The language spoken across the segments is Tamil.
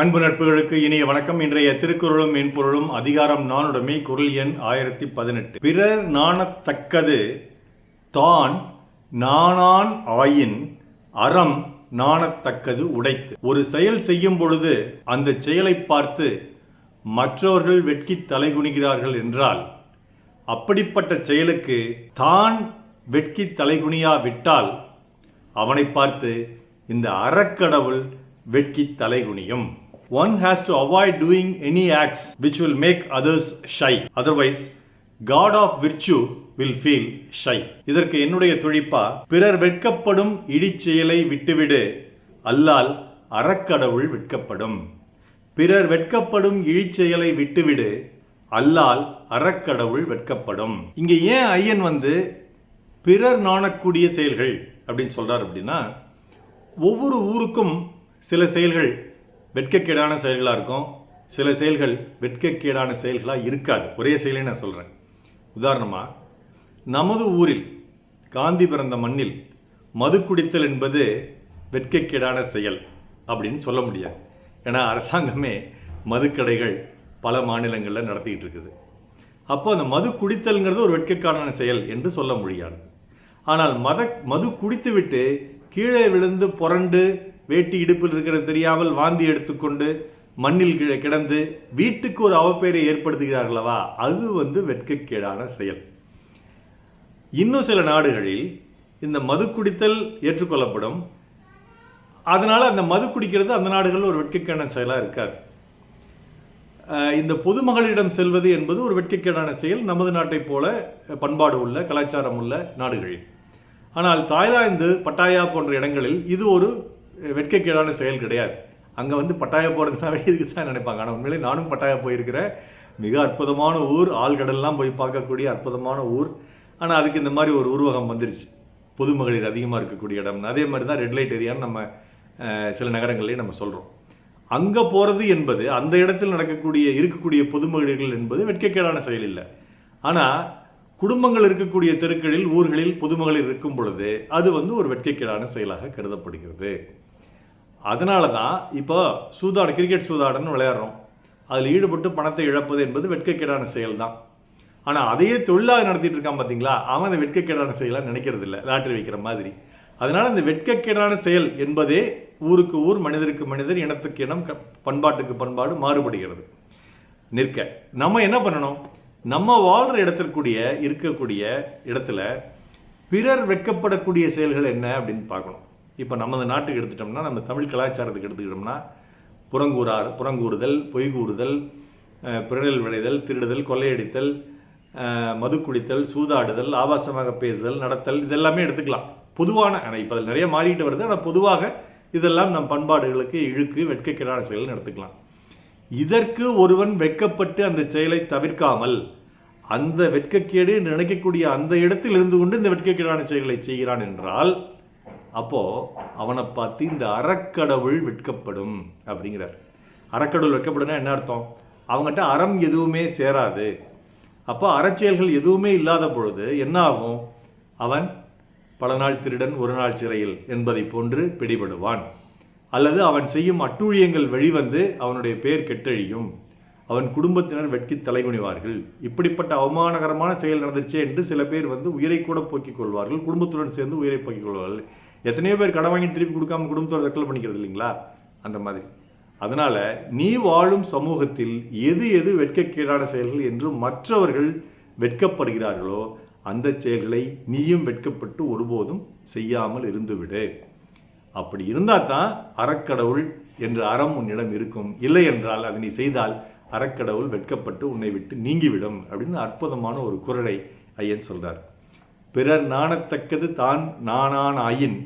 அன்பு நட்புகளுக்கு இனிய வணக்கம். இன்றைய திருக்குறளும் மென்பொருளும் அதிகாரம் நானுடைமை குரல் எண் ஆயிரத்தி பதினெட்டு. பிறர் நாணத்தக்கது தான் நாணான் ஆயின் அறம் நாணத்தக்கது உடைத்து. ஒரு செயல் செய்யும் பொழுது அந்த செயலை பார்த்து மற்றவர்கள் வெட்கி தலைகுனிகிறார்கள் என்றால் அப்படிப்பட்ட செயலுக்கு தான் வெட்கி தலைகுனியா விட்டால் அவனை பார்த்து இந்த அறக்கடவுள் வெட்கி தலைகுனியும். One has to avoid doing any acts which will make others shy otherwise god of virtue will feel shy இதற்கு என்னுடைய துழிப்பா பிறர் வெட்கப்படும் இடிச்செயலை விட்டுவிடு. அல்லால் அறக்கடவுள் வெட்கப்படும். பிறர் வெட்கப்படும் இழிச்செயலை விட்டுவிடு. அல்லால் அறக்கடவுள் வெட்கப்படும். இங்க ஏன் ஐயன் வந்து பிறர் நாணக்கூடிய செயல்கள் அப்படின்னு சொல்றார் அப்படின்னா ஒவ்வொரு ஊருக்கும் சில செயல்கள் வெட்கக்கேடான செயல்களாக இருக்கும். சில செயல்கள் வெட்கக்கேடான செயல்களாக இருக்காது. ஒரே செயலை நான் சொல்கிறேன் உதாரணமாக நமது ஊரில் காந்தி பிறந்த மண்ணில் மது குடித்தல் என்பது வெட்கக்கேடான செயல் அப்படின்னு சொல்ல முடியாது. ஏன்னா அரசாங்கமே மதுக்கடைகள் பல மாநிலங்களில் நடத்திக்கிட்டு இருக்குது. அப்போ அந்த மது குடித்தல்ங்கிறது ஒரு வெட்கக்கான செயல் என்று சொல்ல முடியாது. ஆனால் மத மது குடித்துவிட்டு கீழே விழுந்து புரண்டு வேட்டி இடுப்பில் இருக்கிறது தெரியாமல் வாந்தி எடுத்துக்கொண்டு மண்ணில் கீழே கிடந்து வீட்டுக்கு ஒரு அவப்பெயரை ஏற்படுத்துகிறார்களவா? அது வந்து வெட்கக்கேடான செயல். இன்னும் சில நாடுகளில் இந்த மது குடித்தல் ஏற்றுக்கொள்ளப்படும். அதனால் அந்த மது குடிக்கிறது அந்த நாடுகளில் ஒரு வெட்கக்கேடான செயலாக இருக்காது. இந்த பொதுமகளிடம் செல்வது என்பது ஒரு வெட்கக்கேடான செயல். நமது நாட்டைப் போல பண்பாடு உள்ள கலாச்சாரம் உள்ள நாடுகளில். ஆனால் தாய்லாந்து பட்டாயா போன்ற இடங்களில் இது ஒரு வெட்கக்கேடான செயல் கிடையாது. அங்கே வந்து பட்டாயா போகிறதுனாவே இதுக்கு தான் நினைப்பாங்க. ஆனால் உண்மையிலே நானும் பட்டாயா போயிருக்கிறேன். மிக அற்புதமான ஊர். ஆழ்கடல்லாம் போய் பார்க்கக்கூடிய அற்புதமான ஊர். ஆனால் அதுக்கு இந்த மாதிரி ஒரு உருவகம் வந்துருச்சு. பொதுமகளிர் அதிகமாக இருக்கக்கூடிய இடம். அதே மாதிரி தான் ரெட் லைட் ஏரியான்னு நம்ம சில நகரங்கள்லேயே நம்ம சொல்கிறோம் அங்கே போகிறது என்பது அந்த இடத்தில் நடக்கக்கூடிய இருக்கக்கூடிய பொதுமகளிர்கள் என்பது வெட்கக்கேடான செயல் இல்லை. ஆனால் குடும்பங்கள் இருக்கக்கூடிய தெருக்களில் ஊர்களில் பொதுமகளிர் இருக்கும் பொழுது அது வந்து ஒரு வெட்கக்கேடான செயலாக கருதப்படுகிறது. அதனால தான் இப்போ சூதாட கிரிக்கெட் சூதாடன்னு விளையாடுறோம். அதில் ஈடுபட்டு பணத்தை இழப்பது என்பது வெட்கக்கேடான செயல் தான் ஆனால் அதையே தொழிலாக நடத்திட்டு இருக்கான் பார்த்தீங்களா அவன் அந்த வெட்கக்கேடான செயலாக நினைக்கிறது இல்லை லாட்டரி வைக்கிற மாதிரி. அதனால் இந்த வெட்கக்கேடான செயல் என்பதே ஊருக்கு ஊர் மனிதருக்கு மனிதர் இனத்துக்கு இனம் பண்பாட்டுக்கு பண்பாடு மாறுபடுகிறது. நிற்க நம்ம என்ன பண்ணணும்? நம்ம வாழ்கிற இடத்திற்குரிய இருக்கக்கூடிய இடத்துல பிறர் வெட்கப்படக்கூடிய செயல்கள் என்ன அப்படின்னு பார்க்கணும். இப்போ நமது நாட்டுக்கு எடுத்துட்டோம்னா நம்ம தமிழ் கலாச்சாரத்துக்கு எடுத்துக்கிட்டோம்னா புறங்கூறார் புறங்கூறுதல் பொய்கூறுதல் கூறுதல் பிறனில் விளைதல் திருடுதல் கொள்ளையடித்தல் அஹ், மது குடித்தல் சூதாடுதல் ஆபாசமாக பேசுதல் நடத்தல் இதெல்லாமே எடுத்துக்கலாம். பொதுவான ஆனால் இப்போ அதில் நிறைய மாறிட்டு வருது. ஆனால் பொதுவாக இதெல்லாம் நம் பண்பாடுகளுக்கு இழுக்கு வெட்கக்கிடான செயல்னு எடுத்துக்கலாம். இதற்கு ஒருவன் வெட்கப்பட்டு அந்த செயலை தவிர்க்காமல் அந்த வெட்கக்கேடு நினைக்கக்கூடிய அந்த இடத்தில் இருந்து கொண்டு இந்த வெட்கக்கிடான செயல்களை செய்கிறான் என்றால் அப்போது அவனை பார்த்து இந்த அறக்கடவுள் வெட்கப்படும் அப்படிங்கிறார். அறக்கடவுள் வெட்கப்படும்னா என்ன அர்த்தம்? அவங்ககிட்ட அறம் எதுவுமே சேராது. அப்போ அறச்செயல்கள் எதுவுமே இல்லாத பொழுது என்ன ஆகும் அவன் பல நாள் திருடன் ஒரு நாள் சிறையில் என்பதை போன்று பிடிபடுவான். அல்லது அவன் செய்யும் அட்டூழியங்கள் வெளிவந்து அவனுடைய பெயர் கெட்டழியும். அவன் குடும்பத்தினர் வெட்கி தலைகுனிவார்கள். இப்படிப்பட்ட அவமானகரமான செயல் நடந்துச்சே என்று சில பேர் வந்து உயிரை கூட போக்கிக் கொள்வார்கள். குடும்பத்துடன் சேர்ந்து உயிரை போக்கிக் கொள்வார்கள். எத்தனையோ பேர் கடன் வாங்கி திருப்பி கொடுக்காம குடும்பத்தோட தக்கல் பண்ணிக்கிறது இல்லைங்களா? அந்த மாதிரி. அதனால் நீ வாழும் சமூகத்தில் எது எது வெட்கக்கேடான செயல்கள் என்று மற்றவர்கள் வெட்கப்படுகிறார்களோ அந்த செயல்களை நீயும் வெட்கப்பட்டு ஒருபோதும் செய்யாமல் இருந்துவிடு. அப்படி இருந்தால் தான் அறக்கடவுள் என்ற அறம் உன்னிடம் இருக்கும். இல்லை என்றால் அதை நீ செய்தால் அறக்கடவுள் வெட்கப்பட்டு உன்னை விட்டு நீங்கிவிடும் அப்படின்னு அற்புதமான ஒரு குரலை ஐயன் சொல்கிறார் பிறர் நாணத்தக்கது தான் நாணானாயின்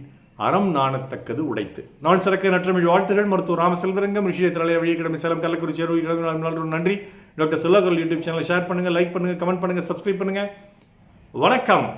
அறம் நாணத்தக்கது உடைத்து. நாள் சிறக்க நற்றமிழ் வாழ்த்துகள் மருத்துவர் ராமசெல்வரங்கம் ரிஷிய தலைய வழியை சேலம் கள்ளக்குறிச்சி அறுபது இருபது நன்றி. டாக்டர் செல்லாகல் யூடியூப் சேனலை ஷேர் பண்ணுங்க லைக் பண்ணுங்கள் கமெண்ட் பண்ணுங்கள் சப்ஸ்கிரைப் பண்ணுங்கள் வணக்கம்.